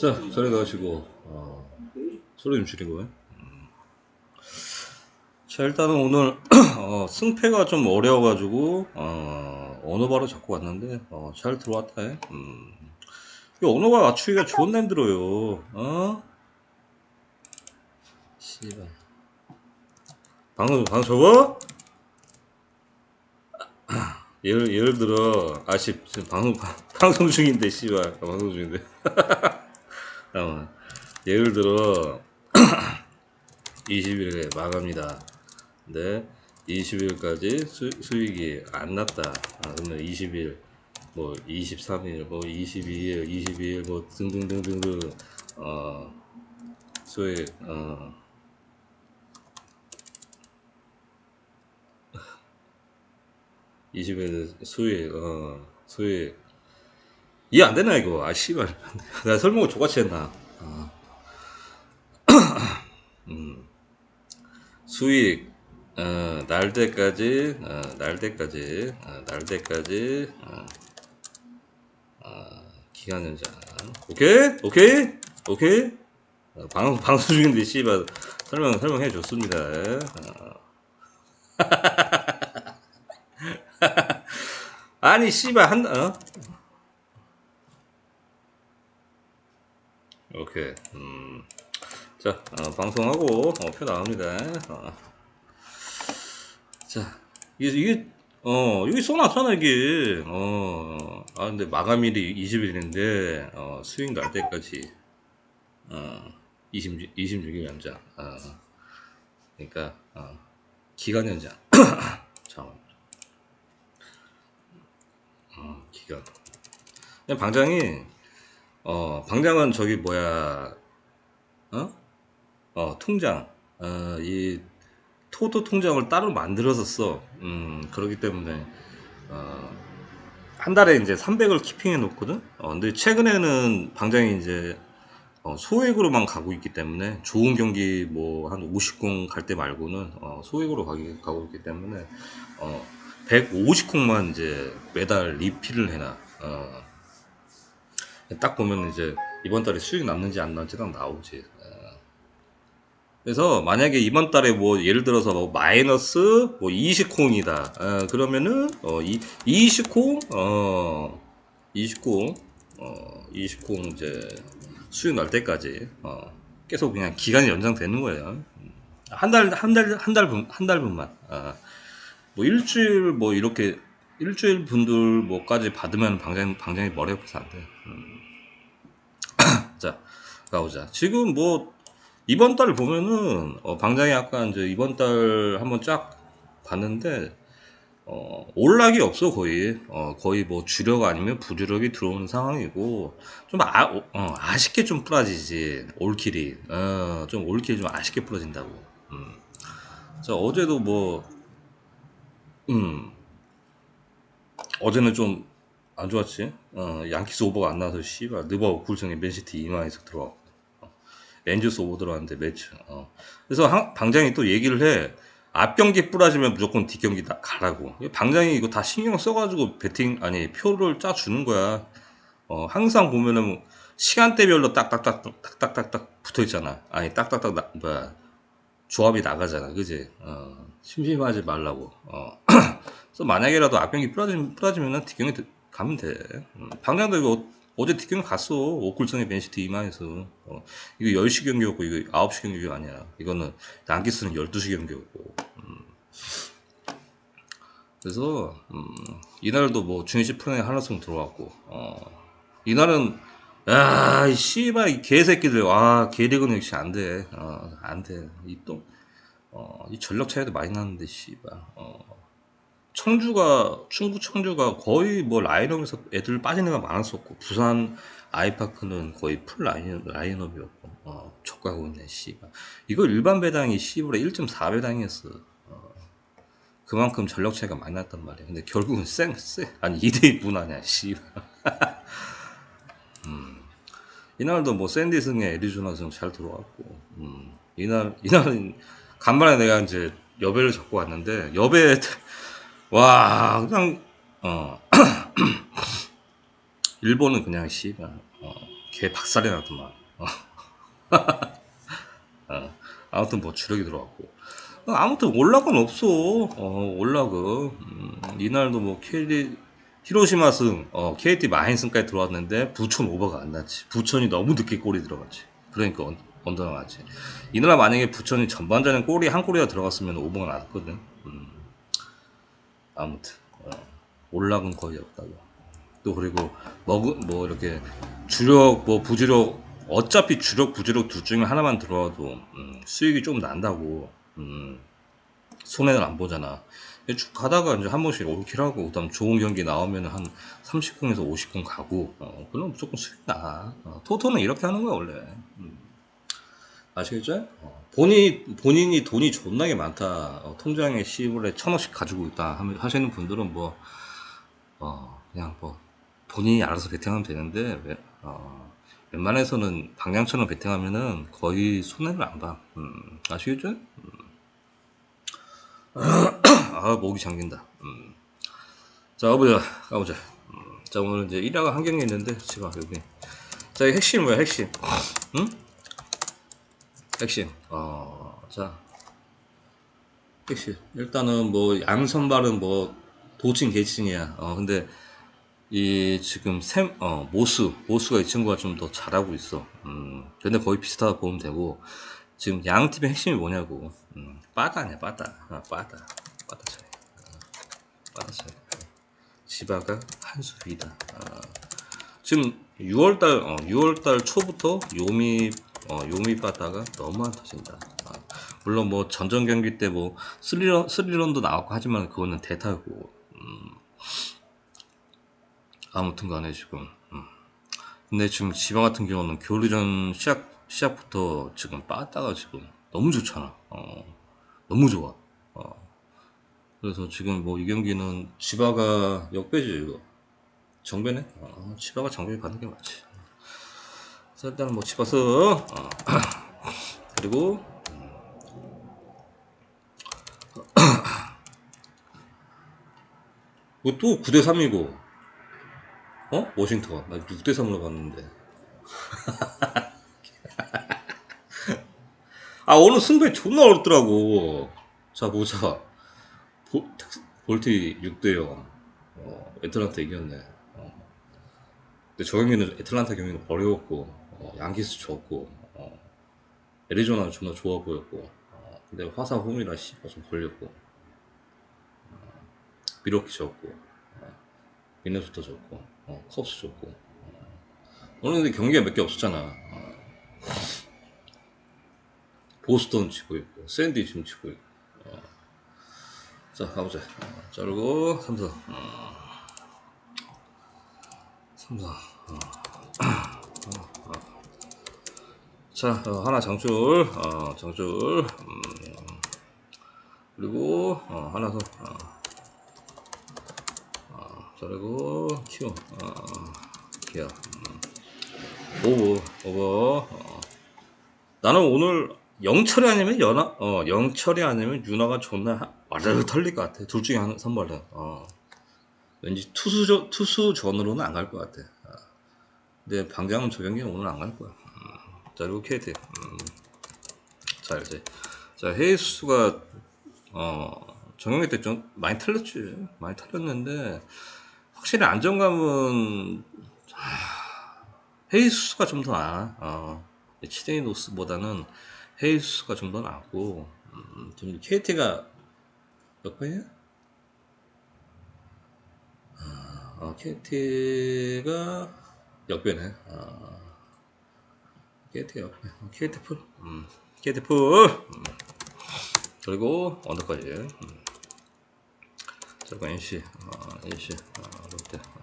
자, 저리 가시고, 어, 소리 좀 줄이고. 음. 자, 일단은 오늘, 어, 승패가 좀 어려워가지고, 어, 언어바로 잡고 왔는데, 어, 잘 들어왔다, 해. 음. 이 언어바 맞추기가 좋은 날 들어요, 어? 씨발. 방송, 방송 접어? 예를, 예를 들어, 아씨, 방송, 방송 중인데, 씨발. 방송 중인데. 잠깐만. 예를 들어 20일에 마감이다. 근데 20일까지 수, 수익이 안 났다. 아, 그러면 20일, 뭐 23일, 뭐 22일, 22일, 뭐 등등등등등 어 수익 어 20일 수익 어 수익 이해 안 되나 이거? 아 씨발. 내가 설명을 족같이 했나? 어. 음. 수익 어, 날 때까지 어, 날 때까지 어, 날 때까지 어, 어, 기간 연장. 오케이? 오케이? 오케이? 어, 방, 방송 중인데 씨발. 설명 설명해 줬습니다. 어. 아니 씨발 한 어? 오케이. 음. 자, 어, 방송하고 어, 표 나옵니다. 어. 자, 이게, 이게 어, 여기 써놨잖아, 이게. 어, 아, 근데 마감일이 20일인데, 어, 수익 날 때까지, 어, 20, 26일 연장. 어, 그러니까, 어, 기간 연장. 잠깐만. 어, 기간. 방장이, 어, 방장은 저기 뭐야, 어? 어, 통장. 어, 이 토도 통장을 따로 만들어서 써. 음, 그렇기 때문에, 어, 한 달에 이제 300을 키핑해 놓거든? 어, 근데 최근에는 방장이 이제, 어, 소액으로만 가고 있기 때문에, 좋은 경기 뭐, 한 50공 갈 때 말고는, 어, 소액으로 가기, 가고 있기 때문에, 어, 150콩만 이제 매달 리필을 해놔. 어, 딱 보면 이제 이번 달에 수익 남는지 안 남는지 딱 나오지. 어. 그래서 만약에 이번 달에 뭐 예를 들어서 뭐 마이너스 뭐 20콩이다. 어, 그러면은 어, 이 20콩 어 20콩 어 20콩 이제 수익 날 때까지 어 계속 그냥 기간이 연장되는 거예요. 한 달 한 달 한 달분 한 달분만. 어. 뭐 일주일 뭐 이렇게 일주일 분들 뭐까지 받으면 방장 방장이 머리 아파서 안 돼. 음. 자 가보자. 지금 뭐 이번 달 보면은 어, 방장이 아까 이제 이번 달 한번 쫙 봤는데 어, 올락이 없어 거의 어, 거의 뭐 주력 아니면 부주력이 들어오는 상황이고 좀 아, 어, 아쉽게 좀 부러지지 올킬이 어, 좀 올킬이 좀 아쉽게 부러진다고. 음. 자 어제도 뭐 음. 어제는 좀 안 좋았지. 어, 양키스 오버가 안 나와서 씨발 느버 굴성에 맨시티 2만에서 들어왔고 어, 렌즈스 오버 들어왔는데 매치. 어. 그래서 한- 방장이 또 얘기를 해. 앞 경기 뿌라지면 무조건 뒷 경기 다 가라고. 방장이 이거 다 신경 써가지고 배팅 아니 표를 짜 주는 거야. 어, 항상 보면은 시간대별로 딱딱딱 딱딱딱딱 붙어 있잖아. 아니 딱딱딱 나, 뭐야 조합이 나가잖아, 그지? 어, 심심하지 말라고. 어. 그래서 만약에라도 앞 경기 부러지면, 부러지면은 뒷 경기 드- 가면 돼. 음, 방장도 이거 어제 뒷경기 갔어. 오kul성의 맨시티 2만에서. 어, 이거 10시 경기였고, 이거 9시 경기가 아니야. 이거는, 양키스는 12시 경기였고. 음. 그래서, 음, 이날도 뭐, 중시 프로에 하나씩 들어왔고, 어, 이날은, 야, 이 씨발, 이 개새끼들, 와, 개리그는 역시 안 돼. 어, 안 돼. 이 또, 어, 이 전력 차이도 많이 나는데, 씨발. 어, 청주가, 충북 청주가 거의 뭐 라인업에서 애들 빠지는 애가 많았었고, 부산 아이파크는 거의 풀 라인, 라인업이었고, 어, 족가고 있네, 씨발. 이거 일반 배당이 씨발에 1.4배당이었어. 어, 그만큼 전력 차이가 많이 났단 말이야. 근데 결국은 쌩, 쌩, 아니, 2대2 분하냐, 씨발. 이날도 뭐 샌디 승에 애리조나 승 잘 들어왔고, 음, 이날, 이날은 간만에 내가 이제 여배를 잡고 왔는데, 여배, 와, 그냥, 어, 일본은 그냥 씨발, 어, 개 박살이 나더만. 어. 어, 아무튼 뭐 주력이 들어왔고. 어, 아무튼 올락은 없어. 어, 올락은. 음, 이날도 뭐 KD, 히로시마 승, 어, KT 마인 승까지 들어왔는데 부천 오버가 안 났지. 부천이 너무 늦게 골이 들어갔지. 그러니까 언, 언더 나갔지. 이날 만약에 부천이 전반전에 골이 한 골이나 들어갔으면 오버가 났거든. 음. 아무튼 어, 올락은 거의 없다고. 또 그리고 먹뭐 이렇게 주력 뭐 부주력 어차피 주력 부주력 둘 중에 하나만 들어와도 음, 수익이 좀 난다고 음, 손해는 안 보잖아. 쭉 가다가 이제 한 번씩 올킬하고 그다음 좋은 경기 나오면 한 30분에서 50분 가고 어, 그럼 무조건 수익 나. 어, 토토는 이렇게 하는 거야 원래. 음. 아시겠죠? 어, 본인이, 본인이 돈이 존나게 많다. 어, 통장에 시불에 천 원씩 가지고 있다. 하시는 분들은 뭐, 어, 그냥 뭐, 본인이 알아서 베팅하면 되는데, 왜- 어, 웬만해서는 방향처럼 베팅하면은 거의 손해를 안 봐. 음, 아시겠죠? 음. 아, 목이 잠긴다. 음. 자, 가보자. 가보자. 음, 자, 오늘 이제 1화가 한 경기 있는데, 지금 여기. 자, 이 핵심 뭐야, 핵심? 응? 핵심. 어, 자. 핵심. 일단은 뭐, 양선발은 뭐, 도친 계층이야. 어, 근데, 이, 지금 샘, 어, 모수, 모수가 이 친구가 좀 더 잘하고 있어. 음, 근데 거의 비슷하다 보면 되고, 지금 양 팀의 핵심이 뭐냐고. 음, 빠다냐, 빠다. 아, 빠다. 빠다 차이. 어, 빠다 차이. 지바가 한 수 위다. 어, 지금 6월달 어, 6월달 초부터 요미 어, 요미 빠다가 너무 안 터진다. 아, 물론 뭐 전전 경기 때 뭐 스리런 스리런도 나왔고 하지만 그거는 대타고. 음, 아무튼간에 지금. 음. 근데 지금 지방 같은 경우는 교류전 시작 시작부터 지금 빠다가 지금 너무 좋잖아. 어, 너무 좋아. 어. 그래서 지금 뭐 이 경기는 지바가 역배지 이거. 정배네? 어, 치바가 정배 받는 게 맞지. 그래서 일단은 뭐 치바서, 어, 그리고, 뭐또 9대3이고, 어? 워싱턴. 나 6대3으로 봤는데. 아, 오늘 승부에 존나 어렵더라고. 자, 보자. 보, 볼티 6대0. 어, 애틀란타 이겼네. 어. 근데 저 경기는 애틀란타 경기는 어려웠고, 어, 양키스 졌고, 어, 애리조나는 존나 좋아 보였고, 어, 근데 화사 홈이라 씨발 좀 걸렸고, 어, 미러키 졌고, 어, 미네소타 졌고, 어, 컵스 졌고, 어. 오늘 근데 경기가 몇 개 없었잖아. 어. 보스턴 치고 있고, 샌디 지금 치고 있고. 어. 자, 가보자. 어, 자르고, 삼성. 어. 삼성. 어. 어, 어. 자, 어, 하나 장줄. 어, 장줄. 음. 그리고, 어, 하나 더. 어. 어, 자르고, 키워. 어, 기아. 음. 오버, 오버. 어. 나는 오늘 영철이 아니면 연하, 어, 영철이 아니면 윤화가 존나 하- 와르르 털릴 것 같아. 둘 중에 한 선발은. 어. 왠지 투수전, 투수 전으로는 안 갈 것 같아. 어. 근데 방장은 저 경기는 오늘 안 갈 거야. 음. 자, 그리고 KT. 음. 자, 이제. 자, 헤이수가, 어, 정경기 때좀 많이 틀렸지. 많이 틀렸는데, 확실히 안정감은, 하, 헤이수가 좀 더 나아. 어. 치데이노스보다는 헤이수가 좀 더 나고, 음, 지금 KT가 몇 번이야? 어, KT가 역배네. 어, KT 역배. 어, 풀. 음, KT 풀. 음. 그리고 언더까지. 음. 자, 그리고 NC. 어, NC. 어, 롯데. 어.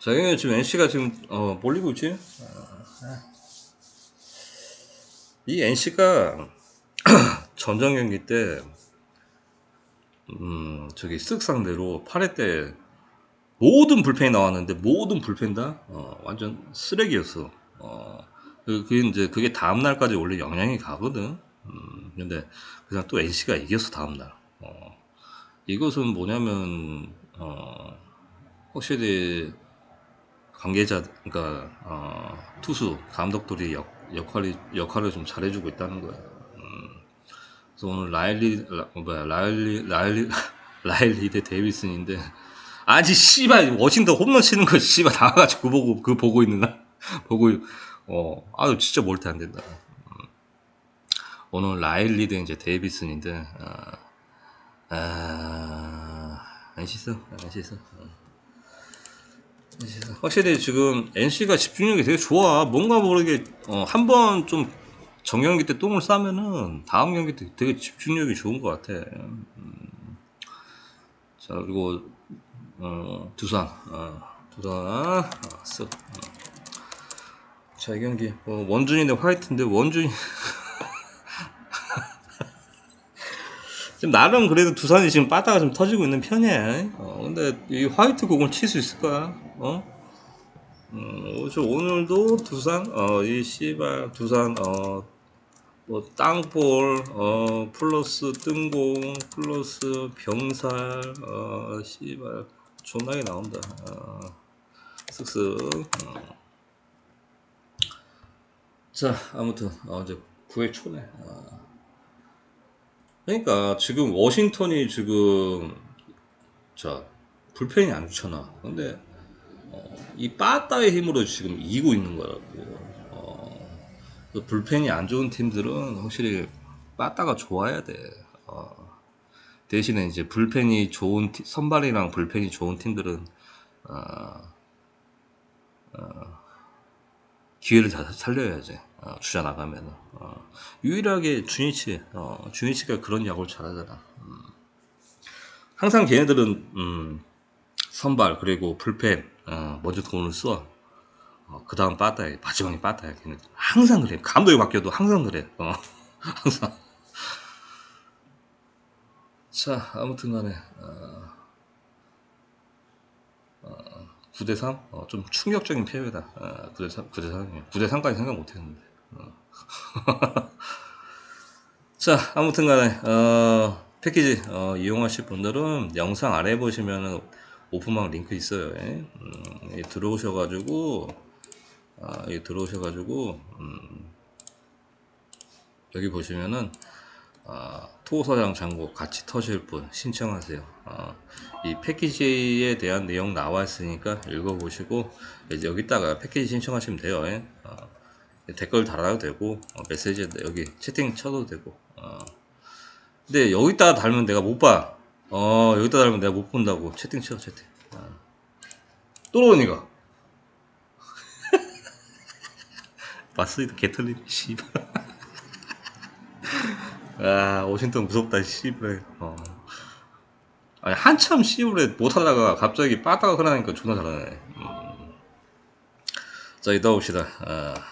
자, 여기 지금 NC가 지금 어, 몰리고 있지? 어, 아. 이 NC가 전전 경기 때 음, 저기 쓱 상대로 8회 때 모든 불펜이 나왔는데 모든 불펜 다 어, 완전 쓰레기였어. 어, 그, 그게 이제 그게 다음 날까지 원래 영향이 가거든. 음, 근데 그냥 또 NC가 이겼어 다음 날. 어, 이것은 뭐냐면 어, 확실히 관계자, 그러니까 어, 투수 감독들이 역, 역할이 역할을 좀 잘해주고 있다는 거야. 음, 그래서 오늘 라일리 라, 뭐야 라일리 라일리 라일리 대 데이비슨인데 아직 씨발 워싱턴 홈런 치는 거 씨발 나와가지고 그 보고 그 보고 있는 나 보고 어 아유 진짜 멀티 안 된다. 음. 오늘 라일리 대 이제 데이비슨인데 아, 아, 안 씻어 안 씻어. 어. 확실히 지금 NC가 집중력이 되게 좋아. 뭔가 모르게 어, 한번 좀 정경기 때 똥을 싸면은 다음 경기 때 되게 집중력이 좋은 것 같아. 음. 자 그리고 어, 두산, 어, 두산, 어, 쓱. 어. 자, 이 경기, 어, 원준이 대 화이트인데, 원준이. 지금 나름 그래도 두산이 지금 빠다가 좀 터지고 있는 편이야. 어, 근데 이 화이트 공을 칠수 있을까? 어? 음, 저 오늘도 두산, 어, 이 씨발, 두산, 어, 뭐, 땅볼, 어, 플러스 뜬공, 플러스 병살, 어, 씨발, 존나게 나온다. 어, 쓱쓱. 어. 자, 아무튼, 어, 이제 9회 초네. 어. 그러니까 지금 워싱턴이 지금, 자, 불펜이 안 좋잖아. 근데, 어, 이 빠따의 힘으로 지금 이기고 있는 거라고. 어, 그 불펜이 안 좋은 팀들은 확실히 빠따가 좋아야 돼. 어, 대신에 이제 불펜이 좋은 티- 선발이랑 불펜이 좋은 팀들은 어, 어, 기회를 다 살려야지. 어, 주자 나가면은 어, 유일하게 주니치, 어, 주니치가 그런 야구를 잘하잖아. 음. 항상 걔네들은 음, 선발 그리고 불펜 어, 먼저 돈을 써. 어, 그 다음 빠따야. 마지막에 빠따야. 걔는 항상 그래. 감독이 바뀌어도 항상 그래. 어, 항상. 자, 아무튼 간에, 어, 9대3? 어, 좀 충격적인 패배다. 어, 9대3, 9대3이에요. 9대3까지 생각 못 했는데. 어. 자, 아무튼 간에, 어, 패키지, 어, 이용하실 분들은 영상 아래 보시면은 오픈방 링크 있어요. 예? 음, 들어오셔가지고, 아, 들어오셔가지고, 음, 여기 보시면은, 아, 토서장 잔고 같이 터실 분 신청하세요. 아, 이 패키지에 대한 내용 나와 있으니까 읽어보시고 이제 여기다가 패키지 신청하시면 돼요. 예? 아, 댓글 달아도 되고 어, 메시지 여기 채팅 쳐도 되고. 어. 근데 여기다 달면 내가 못 봐. 어 여기다 달면 내가 못 본다고 채팅 쳐 채팅. 아. 또 로니가. 마스이도 개털리 씨발. 아, 워싱턴 무섭다, 씨발. 어. 아니, 한참 씨발에 못하다가 갑자기 빠따가 흐르니까 존나 잘하네. 음. 자, 이따 봅시다. 아.